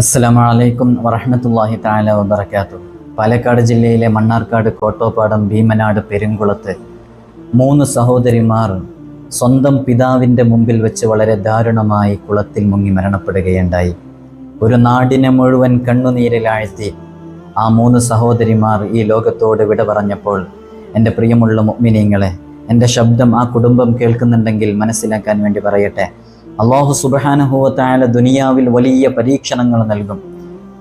അസ്സലാമു അലൈക്കും വറഹ്മത്തുള്ളാഹി തആല വബറകാതുഹു. പാലക്കാട് ജില്ലയിലെ മണ്ണാർക്കാട് കോട്ടോപ്പാടം ഭീമനാട് പെരുങ്കുളത്ത് മൂന്ന് സഹോദരിമാർ സ്വന്തം പിതാവിന്റെ മുമ്പിൽ വെച്ച് വളരെ ദാരുണമായി കുളത്തിൽ മുങ്ങി മരണപ്പെടുകയുണ്ടായി. ഒരു നാടിനെ മുഴുവൻ കണ്ണുനീരിലാഴ്ത്തി ആ മൂന്ന് സഹോദരിമാർ ഈ ലോകത്തോട് വിട പറഞ്ഞപ്പോൾ എന്റെ പ്രിയമുള്ള മുഅ്മിനീങ്ങളെ എന്റെ ശബ്ദം ആ കുടുംബം കേൾക്കുന്നുണ്ടെങ്കിൽ മനസ്സിലാക്കാൻ വേണ്ടി പറയട്ടെ. അള്ളാഹു സുബഹാനുഭവത്തായ ദുനിയാവിൽ വലിയ പരീക്ഷണങ്ങൾ നൽകും.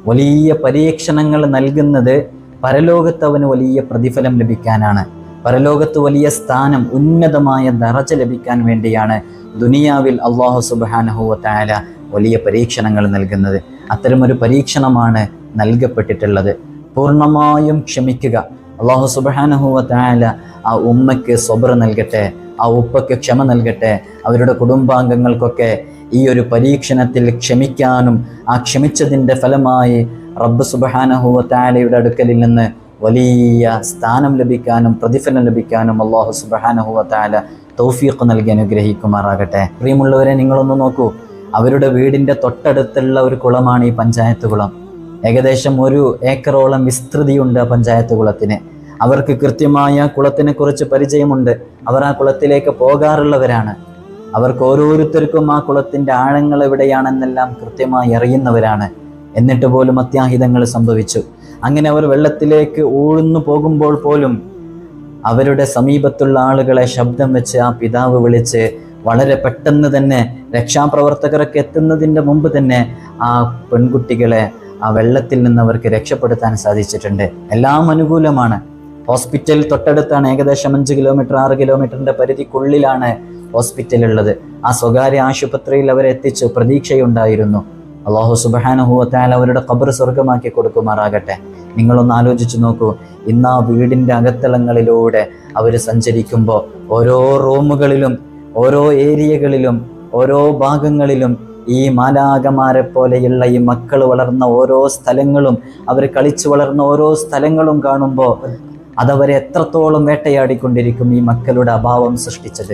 വലിയ പരീക്ഷണങ്ങൾ നൽകുന്നത് പരലോകത്ത് അവന് വലിയ പ്രതിഫലം ലഭിക്കാനാണ്. പരലോകത്ത് വലിയ സ്ഥാനം ഉന്നതമായ ദറജ ലഭിക്കാൻ വേണ്ടിയാണ് ദുനിയാവിൽ അള്ളാഹു സുബഹാനുഭവത്തായ വലിയ പരീക്ഷണങ്ങൾ നൽകുന്നത്. അത്തരമൊരു പരീക്ഷണമാണ് നൽകപ്പെട്ടിട്ടുള്ളത്. പൂർണമായും ക്ഷമിക്കുക. അള്ളാഹു സുബഹാനുഭവത്തായ ആ ഉമ്മയ്ക്ക് സ്വബർ നൽകട്ടെ. ആ ഉപ്പയ്ക്ക് ക്ഷമ നൽകട്ടെ. അവരുടെ കുടുംബാംഗങ്ങൾക്കൊക്കെ ഈ ഒരു പരീക്ഷണത്തിൽ ക്ഷമിക്കാനും ആ ക്ഷമിച്ചതിന്റെ ഫലമായി റബ്ബ് സുബഹാനഹുവത്താലയുടെ അടുക്കലിൽ നിന്ന് വലിയ സ്ഥാനം ലഭിക്കാനും പ്രതിഫലം ലഭിക്കാനും അള്ളാഹു സുബഹാനഹുവത്താല തൗഫീഖ് നൽകി അനുഗ്രഹിക്കുമാറാകട്ടെ. പ്രിയമുള്ളവരെ നിങ്ങളൊന്ന് നോക്കൂ. അവരുടെ വീടിന്റെ തൊട്ടടുത്തുള്ള ഒരു കുളമാണ് ഈ പഞ്ചായത്ത് കുളം. ഏകദേശം ഒരു ഏക്കറോളം വിസ്തൃതിയുണ്ട് പഞ്ചായത്ത് കുളത്തിന്. അവർക്ക് കൃത്യമായ കുളത്തിനെ കുറിച്ച് പരിചയമുണ്ട്. അവർ ആ കുളത്തിലേക്ക് പോകാറുള്ളവരാണ്. അവർക്ക് ഓരോരുത്തർക്കും ആ കുളത്തിന്റെ ആഴങ്ങൾ എവിടെയാണെന്നെല്ലാം കൃത്യമായി അറിയുന്നവരാണ്. എന്നിട്ട് പോലും അത്യാഹിതങ്ങൾ സംഭവിച്ചു. അങ്ങനെ അവർ വെള്ളത്തിലേക്ക് ഊഴ്ന്നു പോകുമ്പോൾ പോലും അവരുടെ സമീപത്തുള്ള ആളുകളെ ശബ്ദം വെച്ച് ആ പിതാവ് വിളിച്ച് വളരെ പെട്ടെന്ന് തന്നെ രക്ഷാപ്രവർത്തകരൊക്കെ എത്തുന്നതിന്റെ മുമ്പ് തന്നെ ആ പെൺകുട്ടികളെ ആ വെള്ളത്തിൽ നിന്ന് അവർക്ക് രക്ഷപ്പെടുത്താൻ സാധിച്ചിട്ടുണ്ട്. എല്ലാം അനുകൂലമാണ്. ഹോസ്പിറ്റൽ തൊട്ടടുത്താണ് ഏകദേശം അഞ്ച് കിലോമീറ്റർ ആറ് കിലോമീറ്ററിന്റെ പരിധിക്കുള്ളിലാണ് ഹോസ്പിറ്റൽ ഉള്ളത്. ആ സ്വകാര്യ ആശുപത്രിയിൽ അവരെ എത്തിച്ചു. പ്രതീക്ഷയുണ്ടായിരുന്നു. അള്ളാഹു സുബാനുഹുവത്താൽ അവരുടെ ഖബർ സ്വർഗമാക്കി കൊടുക്കുമാറാകട്ടെ. നിങ്ങളൊന്ന് ആലോചിച്ചു നോക്കൂ. ഇന്ന് ആ വീടിന്റെ അകത്തളങ്ങളിലൂടെ അവർ സഞ്ചരിക്കുമ്പോൾ ഓരോ റൂമുകളിലും ഓരോ ഏരിയകളിലും ഓരോ ഭാഗങ്ങളിലും ഈ മാലാകമാരെ പോലെയുള്ള ഈ മക്കൾ വളർന്ന ഓരോ സ്ഥലങ്ങളും അവർ കളിച്ചു വളർന്ന ഓരോ സ്ഥലങ്ങളും കാണുമ്പോൾ അതവരെ എത്രത്തോളം വേട്ടയാടിക്കൊണ്ടിരിക്കും ഈ മക്കളുടെ അഭാവം സൃഷ്ടിച്ചത്.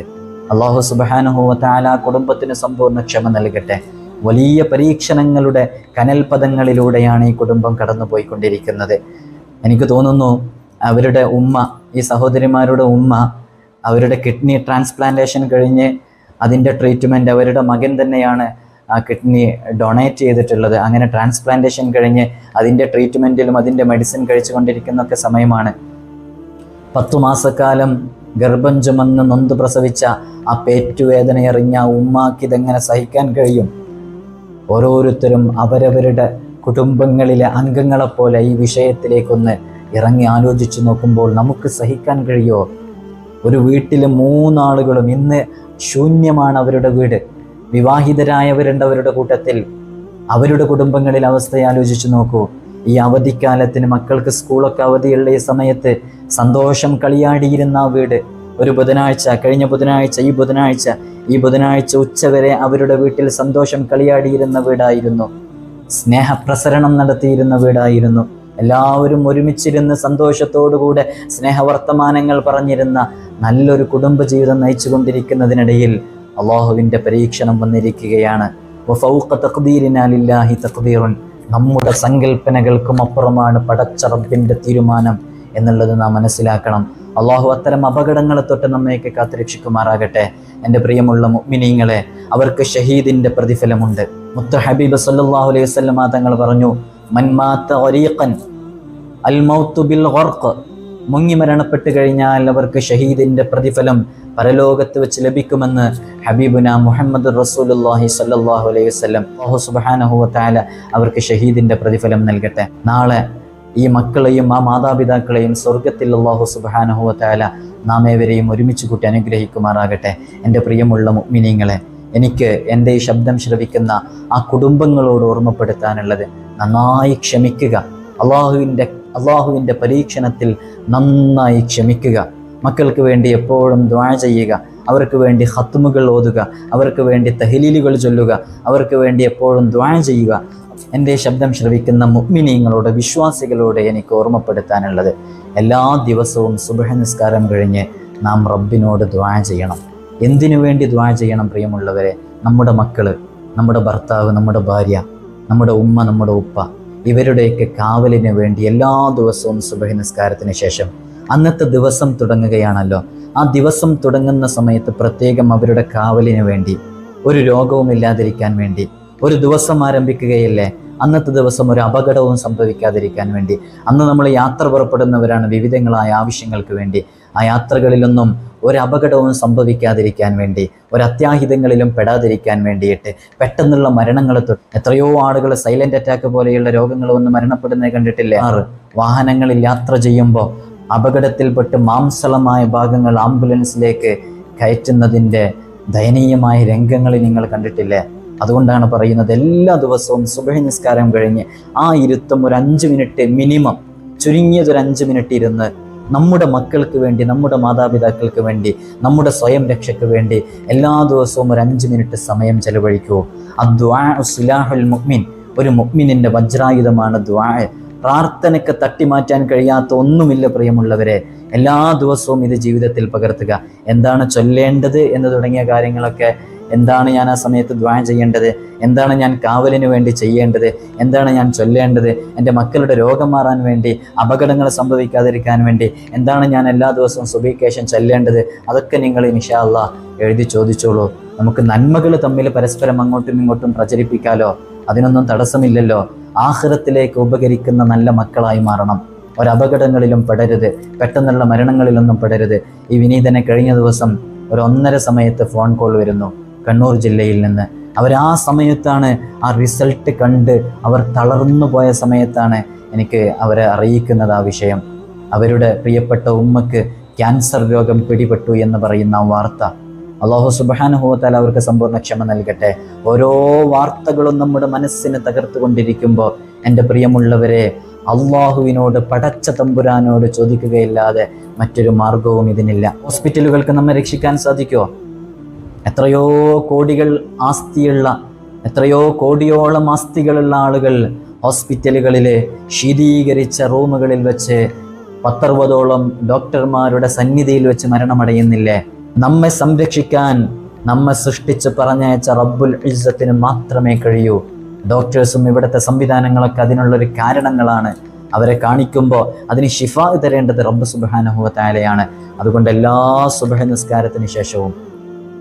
അള്ളാഹു സുബാനുഹോത്താല കുടുംബത്തിന് സമ്പൂർണ ക്ഷമ നൽകട്ടെ. വലിയ പരീക്ഷണങ്ങളുടെ കനൽപദങ്ങളിലൂടെയാണ് ഈ കുടുംബം കടന്നുപോയിക്കൊണ്ടിരിക്കുന്നത്. എനിക്ക് തോന്നുന്നു അവരുടെ ഉമ്മ ഈ സഹോദരിമാരുടെ ഉമ്മ അവരുടെ കിഡ്നി ട്രാൻസ്പ്ലാന്റേഷൻ കഴിഞ്ഞ് അതിന്റെ ട്രീറ്റ്മെന്റ് അവരുടെ മകൻ തന്നെയാണ് ആ കിഡ്നി ഡൊണേറ്റ് ചെയ്തിട്ടുള്ളത്. അങ്ങനെ ട്രാൻസ്പ്ലാന്റേഷൻ കഴിഞ്ഞ് അതിന്റെ ട്രീറ്റ്മെന്റിലും അതിന്റെ മെഡിസിൻ കഴിച്ചുകൊണ്ടിരിക്കുന്നൊക്കെ സമയമാണ്. പത്തു മാസക്കാലം ഗർഭം ചുമന്ന് നൊന്ത് പ്രസവിച്ച ആ പേറ്റുവേദനയറിഞ്ഞ ഉമ്മാക്ക് ഇതെങ്ങനെ സഹിക്കാൻ കഴിയും? ഓരോരുത്തരും അവരവരുടെ കുടുംബങ്ങളിലെ അംഗങ്ങളെപ്പോലെ ഈ വിഷയത്തിലേക്കൊന്ന് ഇറങ്ങി ആലോചിച്ച് നോക്കുമ്പോൾ നമുക്ക് സഹിക്കാൻ കഴിയുമോ ഒരു വീട്ടിൽ മൂന്നാളുകളും ഇന്ന് ശൂന്യമാണ് അവരുടെ വീട്. വിവാഹിതരായവരുണ്ട് അവരുടെ കൂട്ടത്തിൽ. അവരുടെ കുടുംബങ്ങളിൽ അവസ്ഥയെ ആലോചിച്ച് നോക്കൂ. ഈ അവധിക്കാലത്തിന് മക്കൾക്ക് സ്കൂളൊക്കെ അവധിയുള്ള ഈ സമയത്ത് സന്തോഷം കളിയാടിയിരുന്ന ആ വീട്. ഒരു ബുധനാഴ്ച കഴിഞ്ഞ ബുധനാഴ്ച ഈ ബുധനാഴ്ച ഈ ബുധനാഴ്ച ഉച്ചവരെ അവരുടെ വീട്ടിൽ സന്തോഷം കളിയാടിയിരുന്ന വീടായിരുന്നു. സ്നേഹപ്രസരണം നടത്തിയിരുന്ന വീടായിരുന്നു. എല്ലാവരും ഒരുമിച്ചിരുന്ന് സന്തോഷത്തോടുകൂടെ സ്നേഹവർത്തമാനങ്ങൾ പറഞ്ഞിരുന്ന നല്ലൊരു കുടുംബജീവിതം നയിച്ചു കൊണ്ടിരിക്കുന്നതിനിടയിൽ അള്ളാഹുവിന്റെ പരീക്ഷണം വന്നിരിക്കുകയാണ്. തഖ്ദീറുൻ. നമ്മുടെ സങ്കല്പനകൾക്കും അപ്പുറമാണ് പടച്ച റബ്ബിന്റെ തീരുമാനം എന്നുള്ളത് നാം മനസ്സിലാക്കണം. അള്ളാഹു അത്തരം അപകടങ്ങളെ തൊട്ട് നമ്മയൊക്കെ കാത്തുരക്ഷിക്കുമാറാകട്ടെ. എന്റെ പ്രിയമുള്ള മുഅ്മിനീങ്ങളെ അവർക്ക് ഷഹീദിന്റെ പ്രതിഫലമുണ്ട്. മുത്ത ഹബീബ് സല്ലാഹു അലൈഹി വസല്ലമ തങ്ങൾ പറഞ്ഞു മൻമാത്ത അൽ മൗത്തു ബിൽ മുങ്ങി മരണപ്പെട്ടു കഴിഞ്ഞാൽ അവർക്ക് ഷഹീദിന്റെ പ്രതിഫലം പരലോകത്ത് വെച്ച് ലഭിക്കുമെന്ന് ഹബീബുന മുഹമ്മദ് റസൂലുല്ലാഹി സല്ലാഹു അലൈഹി വസല്ലം. അല്ലാഹു സുബ്ഹാനഹു വതആല അവർക്ക് ഷഹീദിന്റെ പ്രതിഫലം നൽകട്ടെ. നാളെ ഈ മക്കളെയും ആ മാതാപിതാക്കളെയും സ്വർഗത്തിൽ അള്ളാഹു സുബ്ഹാനഹു വതആല നാം ഏവരെയും ഒരുമിച്ച് കൂട്ടി അനുഗ്രഹിക്കുമാറാകട്ടെ. എന്റെ പ്രിയമുള്ള മുഅ്മിനീങ്ങളെ എനിക്ക് എന്റെ ഈ ശബ്ദം ശ്രവിക്കുന്ന ആ കുടുംബങ്ങളോട് ഓർമ്മപ്പെടുത്താനുള്ളത് നന്നായി ക്ഷമിക്കുക. അള്ളാഹുവിന്റെ അള്ളാഹുവിന്റെ പരീക്ഷണത്തിൽ നന്നായി ക്ഷമിക്കുക. മക്കൾക്ക് വേണ്ടി എപ്പോഴും ദ്വാ ചെയ്യുക. അവർക്ക് വേണ്ടി ഹത്തുമുകൾ ഓതുക. അവർക്ക് വേണ്ടി തഹലീലുകൾ ചൊല്ലുക. അവർക്ക് വേണ്ടി എപ്പോഴും ദ്വാ ചെയ്യുക. എന്റെ ശബ്ദം ശ്രവിക്കുന്ന മുഗ്മിനീങ്ങളോട് വിശ്വാസികളോട് എനിക്ക് ഓർമ്മപ്പെടുത്താനുള്ളത്. എല്ലാ ദിവസവും സുബഹ നിസ്കാരം കഴിഞ്ഞ് നാം റബ്ബിനോട് ദ്വാ ചെയ്യണം. എന്തിനു വേണ്ടി ദ്വാ ചെയ്യണം പ്രിയമുള്ളവരെ? നമ്മുടെ മക്കൾ നമ്മുടെ ഭർത്താവ് നമ്മുടെ ഭാര്യ നമ്മുടെ ഉമ്മ നമ്മുടെ ഉപ്പ. ഇവരുടെയൊക്കെ കാവലിന് വേണ്ടി എല്ലാ ദിവസവും സുബഹി നിസ്കാരത്തിന് ശേഷം അന്നത്തെ ദിവസം തുടങ്ങുകയാണല്ലോ. ആ ദിവസം തുടങ്ങുന്ന സമയത്ത് പ്രത്യേകം അവരുടെ കാവലിന് വേണ്ടി ഒരു രോഗവും ഇല്ലാതിരിക്കാൻ വേണ്ടി ഒരു ദിവസം ആരംഭിക്കുകയല്ലേ? അന്നത്തെ ദിവസം ഒരു അപകടവും സംഭവിക്കാതിരിക്കാൻ വേണ്ടി അന്ന് നമ്മൾ യാത്ര പുറപ്പെടുന്നവരാണ് വിവിധങ്ങളായ ആവശ്യങ്ങൾക്ക് വേണ്ടി. ആ യാത്രകളിലൊന്നും ഒരു സംഭവിക്കാതിരിക്കാൻ വേണ്ടി ഒരു പെടാതിരിക്കാൻ വേണ്ടിയിട്ട് പെട്ടെന്നുള്ള മരണങ്ങൾ തൊട്ട് എത്രയോ ആളുകൾ സൈലന്റ് അറ്റാക്ക് പോലെയുള്ള രോഗങ്ങൾ വന്ന് മരണപ്പെടുന്നത് കണ്ടിട്ടില്ലേ? ആറ്. വാഹനങ്ങളിൽ യാത്ര ചെയ്യുമ്പോൾ അപകടത്തിൽപ്പെട്ട് മാംസളമായ ഭാഗങ്ങൾ ആംബുലൻസിലേക്ക് കയറ്റുന്നതിന്റെ ദയനീയമായ രംഗങ്ങൾ നിങ്ങൾ കണ്ടിട്ടില്ലേ? അതുകൊണ്ടാണ് പറയുന്നത് എല്ലാ ദിവസവും സുബഹി നിസ്കാരം കഴിഞ്ഞ് ആ ഇരുത്തം ഒരു അഞ്ച് മിനിറ്റ് മിനിമം. ചുരുങ്ങിയത് ഒരു അഞ്ച് മിനിറ്റ് ഇരുന്ന് നമ്മുടെ മക്കൾക്ക് വേണ്ടി നമ്മുടെ മാതാപിതാക്കൾക്ക് വേണ്ടി നമ്മുടെ സ്വയം രക്ഷയ്ക്ക് വേണ്ടി എല്ലാ ദിവസവും ഒരു അഞ്ച് മിനിറ്റ് സമയം ചെലവഴിക്കൂ. അദ്വാഹുൽ മുഹ്മിൻ ഒരു മുഹ്മിനിന്റെ വജ്രായുധമാണ് ദ്വാ പ്രാർത്ഥനയ്ക്ക് തട്ടിമാറ്റാൻ കഴിയാത്ത ഒന്നുമില്ല പ്രിയമുള്ളവരെ. എല്ലാ ദിവസവും ഇത് ജീവിതത്തിൽ പകർത്തുക. എന്താണ് ചൊല്ലേണ്ടത് എന്ന് തുടങ്ങിയ കാര്യങ്ങളൊക്കെ എന്താണ് ഞാൻ ആ സമയത്ത് ദ്വാ ചെയ്യേണ്ടത്? എന്താണ് ഞാൻ കാവലിന് വേണ്ടി ചെയ്യേണ്ടത്? എന്താണ് ഞാൻ ചൊല്ലേണ്ടത്? എന്റെ മക്കളുടെ രോഗം മാറാൻ വേണ്ടി അപകടങ്ങൾ സംഭവിക്കാതിരിക്കാൻ വേണ്ടി എന്താണ് ഞാൻ എല്ലാ ദിവസവും സുബീക്കേഷൻ ചൊല്ലേണ്ടത്? അതൊക്കെ നിങ്ങൾ ഇൻഷാ എഴുതി ചോദിച്ചോളൂ. നമുക്ക് നന്മകൾ തമ്മിൽ പരസ്പരം അങ്ങോട്ടും ഇങ്ങോട്ടും പ്രചരിപ്പിക്കാലോ? അതിനൊന്നും തടസ്സമില്ലല്ലോ. ആഹ്റത്തിലേക്ക് ഉപകരിക്കുന്ന നല്ല മക്കളായി മാറണം. ഒരപകടങ്ങളിലും പെടരുത്. പെട്ടെന്നുള്ള മരണങ്ങളിലൊന്നും പെടരുത്. ഈ വിനീതനെ കഴിഞ്ഞ ദിവസം ഒരു ഒന്നര സമയത്ത് ഫോൺ കോൾ വരുന്നു. കണ്ണൂർ ജില്ലയിൽ നിന്ന്. അവർ ആ സമയത്താണ് ആ റിസൾട്ട് കണ്ട് അവർ തളർന്നു പോയ സമയത്താണ് എനിക്ക് അവരെ അറിയിക്കുന്നത് ആ വിഷയം. അവരുടെ പ്രിയപ്പെട്ട ഉമ്മക്ക് ക്യാൻസർ രോഗം പിടിപെട്ടു എന്ന് പറയുന്ന വാർത്ത. അള്ളാഹു സുബാനുഭവത്താൽ അവർക്ക് സമ്പൂർണ ക്ഷമ നൽകട്ടെ. ഓരോ വാർത്തകളും നമ്മുടെ മനസ്സിനെ തകർത്തുകൊണ്ടിരിക്കുമ്പോൾ എന്റെ പ്രിയമുള്ളവരെ അള്ളാഹുവിനോട് പടച്ച തമ്പുരാനോട് ചോദിക്കുകയില്ലാതെ മറ്റൊരു മാർഗവും ഇതിനില്ല. ഹോസ്പിറ്റലുകൾക്ക് നമ്മെ രക്ഷിക്കാൻ സാധിക്കുമോ എത്രയോ കോടികൾ ആസ്തിയുള്ള എത്രയോ കോടിയോളം ആസ്തികളുള്ള ആളുകൾ ഹോസ്പിറ്റലുകളിലെ ശീതീകരിച്ച റൂമുകളിൽ വെച്ച് പത്തറുപതോളം ഡോക്ടർമാരുടെ സന്നിധിയിൽ വെച്ച് മരണമടയുന്നില്ലേ? നമ്മെ സംരക്ഷിക്കാൻ നമ്മെ സൃഷ്ടിച്ച് പറഞ്ഞയച്ച റബ്ബുൽ ഇസ്സത്തിന് മാത്രമേ കഴിയൂ. ഡോക്ടേഴ്സും ഇവിടുത്തെ സംവിധാനങ്ങളൊക്കെ അതിനുള്ളൊരു കാരണങ്ങളാണ്. അവരെ കാണിക്കുമ്പോൾ അതിന് ഷിഫ തരേണ്ടത് റബ്ബ് സുബാനഹുവ താലയാണ് അതുകൊണ്ട് എല്ലാ സുബഹ നിസ്കാരത്തിന് ശേഷവും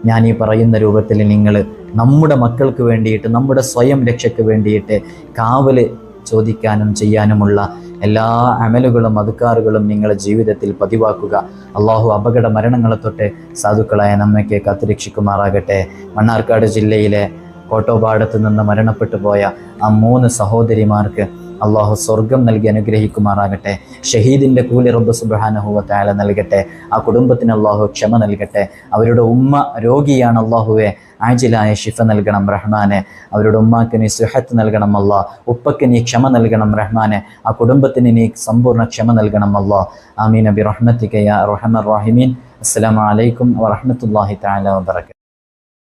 ഞാൻ ഈ പറയുന്ന രൂപത്തിൽ നിങ്ങൾ നമ്മുടെ മക്കൾക്ക് വേണ്ടിയിട്ട് നമ്മുടെ സ്വയം രക്ഷയ്ക്ക് വേണ്ടിയിട്ട് കാവൽ ചോദിക്കാനും ചെയ്യാനുമുള്ള എല്ലാ അമലുകളും അതുക്കാറുകളും നിങ്ങളുടെ ജീവിതത്തിൽ പതിവാക്കുക. അള്ളാഹു അപകട മരണങ്ങളെ തൊട്ട് സാധുക്കളായ നമ്മയ്ക്ക് കാത്തുരക്ഷിക്കുമാറാകട്ടെ. മണ്ണാർക്കാട് ജില്ലയിലെ കോട്ടോപാടത്ത് നിന്ന് മരണപ്പെട്ടു പോയ ആ മൂന്ന് സഹോദരിമാർക്ക് അള്ളാഹു സ്വർഗം നൽകി അനുഗ്രഹിക്കുമാറാകട്ടെ. ഷഹീദിന്റെ കൂലി റബ്ബ് സുബാനഹുവ താല നൽകട്ടെ. ആ കുടുംബത്തിന് അള്ളാഹു ക്ഷമ നൽകട്ടെ. അവരുടെ ഉമ്മ രോഗിയാണ് അള്ളാഹുവെ. ആജിലായ ഷിഫ നൽകണം റഹ്മാനെ. അവരുടെ ഉമ്മാക്ക് നീ സുഹത്ത് നൽകണം അല്ലാ ഉപ്പയ്ക്ക് നീ ക്ഷമ നൽകണം റഹ്മാനെ. ആ കുടുംബത്തിന് നീ സമ്പൂർണ ക്ഷമ നൽകണം അല്ലാ ആമീൻ. അബി റഹ്മത്തിക്കയ റഹമർ റാഹിമീൻ അസ്സലാമു അലൈക്കും വറഹ്മത്തുള്ളാഹി തആല വബറകാതുഹു